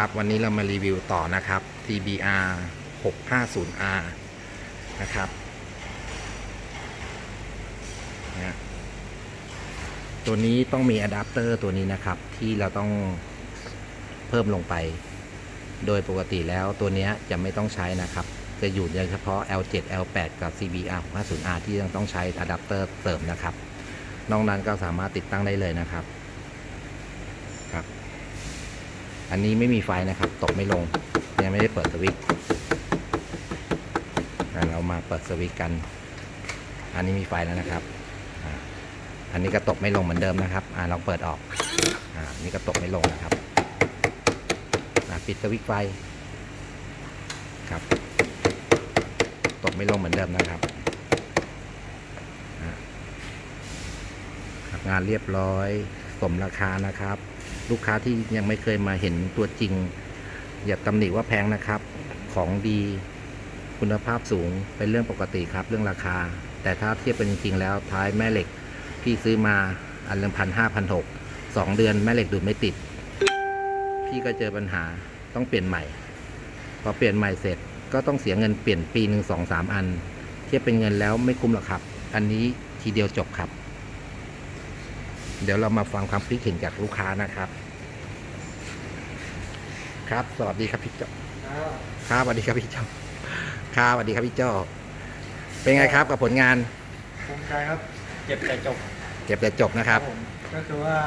ครับ วันนี้เรามารีวิวต่อนะครับ TBR 650R นะครับนะตัวนี้ต้องมีอะแดปเตอร์ตัวนี้นะครับ ที่เราต้องเพิ่มลงไป โดยปกติแล้วตัวนี้จะไม่ต้องใช้นะครับ จะอยู่เฉพาะ L7 L8 กับ CBR 650R ที่ยังต้องใช้อะแดปเตอร์เสริมนะครับ นอกนั้นก็สามารถติดตั้งได้เลยนะครับครับ อันนี้ไม่มีไฟนะครับ ตกไม่ลง ยังไม่ได้เปิดสวิตช์เรามาเปิดสวิตช์กัน อันนี้มีไฟแล้วนะครับ อันนี้ก็ตกไม่ลงเหมือนเดิมนะครับอ่าลองเปิดออกอันนี่ก็ตกไม่ลงนะครับปิดสวิตช์ไฟครับ ตกไม่ลงเหมือนเดิมนะครับงานเรียบร้อยสมราคานะครับ ลูกค้าที่ยังไม่เคยมาเห็นตัวจริง อย่าตำหนิว่าแพงนะครับ ของดีคุณภาพสูงเป็นเรื่องปกติครับ เรื่องราคา แต่ถ้าเทียบเป็นจริงๆแล้วท้ายแม่เหล็กพี่ซื้อมาอันละพันห้าพันหกสองเดือนแม่เหล็กดูดไม่ติด พี่ก็เจอปัญหาต้องเปลี่ยนใหม่ พอเปลี่ยนใหม่เสร็จก็ต้องเสียเงินเปลี่ยนปีหนึ่งสองสามอัน เทียบเป็นเงินแล้วไม่คุ้มหรอกครับ อันนี้ทีเดียวจบครับ เดี๋ยวเรามาฟังความคิดเห็นจากลูกค้านะครับ ครับ สวัสดีครับพี่เจ้าครับสวัสดีครับพี่เจ้าครับสวัสดีครับพี่เจ้าเป็นไงครับกับผลงานภูมิใจครับ เจ็บแต่จบเก็บแต่จบนะครับผมก็คือว่า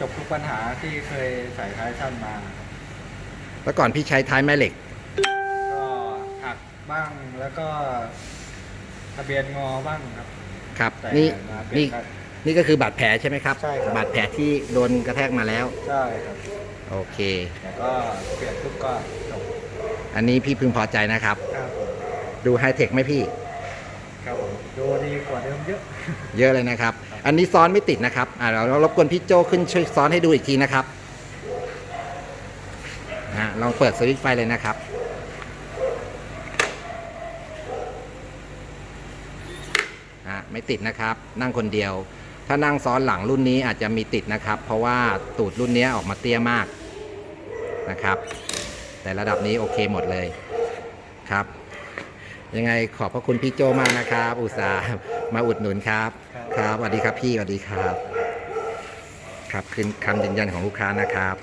จบทุกปัญหาที่เคยใส่ท้ายสั้นมาแล้วก่อนพี่ใช้ท้ายแม่เหล็ก ก็หักบ้างแล้วก็ทะเบียนงอบ้างครับ ครับ แต่นี่มาเปลี่นี่ยนกั นนี่ก็คือบาดแผลใช่ไหมครับ ใช่ครับ บาดแผลที่โดนกระแทกมาแล้ว ใช่ครับโอเค แต่ก็เปลี่ยนทุกก็จบอันนี้พี่พึงพอใจนะครับ ครับผมดูไฮเทคไหมพี่ ครับผมดูดีกว่าเดิมเยอะ เยอะเลยนะครับ อันนี้ซ้อนไม่ติดนะครับ อ่าเราเรารบกวนพี่โจขึ้นช่วยซ้อนให้ดูอีกทีนะครับอ่าลองเปิดสวิตช์ไฟเลยนะครับ อ่าไม่ติดนะครับ นั่งคนเดียว ถ้านั่งซ้อนหลังรุ่นนี้อาจจะมีติดนะครับ เพราะว่าตูดรุ่นนี้ออกมาเตี้ยมากนะครับ แต่ระดับนี้โอเคหมดเลยครับ ยังไงขอบพระคุณพี่โจมากนะครับ อุตส่าห์มาอุดหนุนครับ ครับครับสวัสดีครับพี่สวัสดีครับ ครับคือคำยืนยันของลูกค้านะครับ